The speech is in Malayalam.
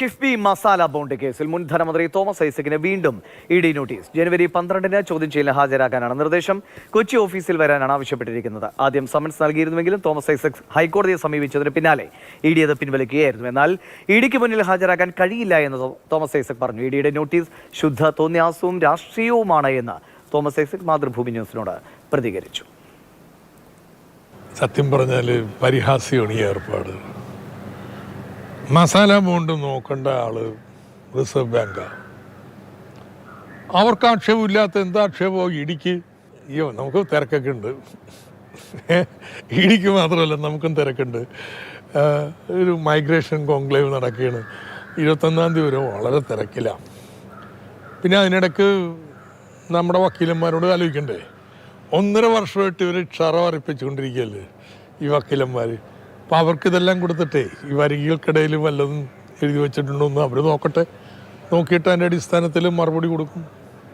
കിഫ്ബി മസാല ബോണ്ട് കേസിൽ മുൻ ധനമന്ത്രി തോമസ് ഐസക്കിന് വീണ്ടും ഇ ഡി നോട്ടീസ്. ജനുവരി പന്ത്രണ്ടിന് ചോദ്യം ചെയ്യലിന് ഹാജരാക്കാനാണ് നിർദ്ദേശം. കൊച്ചി ഓഫീസിൽ വരാനാണ് ആവശ്യപ്പെട്ടിരിക്കുന്നത്. ആദ്യം സമൻസ് നൽകിയിരുന്നുവെങ്കിലും തോമസ് ഐസക് ഹൈക്കോടതിയെ സമീപിച്ചതിന് പിന്നാലെ ഇ ഡി അത് പിൻവലിക്കുകയായിരുന്നു. എന്നാൽ ഇ ഡിക്ക് മുന്നിൽ ഹാജരാക്കാൻ കഴിയില്ല എന്ന് തോമസ് ഐസക് പറഞ്ഞു. ഇ ഡിയുടെ നോട്ടീസ് ശുദ്ധ തോന്നിയാസവും രാഷ്ട്രീയവുമാണ് എന്ന് തോമസ് ഐസക് മാതൃഭൂമി ന്യൂസിനോട് പ്രതികരിച്ചു. സത്യം പറഞ്ഞാൽ പരിഹാസ്യമാണ് ഈ ഏർപ്പാട്. മസാല ബോണ്ട് നോക്കേണ്ട ആൾ റിസർവ് ബാങ്കാണ് അവർക്ക് ആക്ഷേപമില്ലാത്ത എന്താ ആക്ഷേപമോ ഇടിക്ക്. അയ്യോ നമുക്ക് തിരക്കൊക്കെ ഉണ്ട്. ഇടിക്ക് മാത്രമല്ല നമുക്കും തിരക്കുണ്ട്. ഒരു മൈഗ്രേഷൻ കോൺക്ലേവ് നടക്കുകയാണ്. ഇരുപത്തൊന്നാം തീയതി വരെ വളരെ തിരക്കിലാണ് പിന്നെ അതിനിടക്ക് നമ്മുടെ വക്കീലന്മാരോട് ആലോചിക്കണ്ടേ? ഒന്നര വർഷമായിട്ട് ഇവർ ക്ഷറ അർപ്പിച്ചുകൊണ്ടിരിക്കുകയല്ലേ ഈ വക്കീലന്മാർ അപ്പോൾ അവർക്ക് ഇതെല്ലാം കൊടുത്തിട്ടേ ഈ വരികൾക്കിടയിൽ വല്ലതും എഴുതി വെച്ചിട്ടുണ്ടോ എന്ന് അവർ നോക്കട്ടെ. നോക്കിയിട്ട് അതിന്റെ അടിസ്ഥാനത്തിൽ മറുപടി കൊടുക്കും.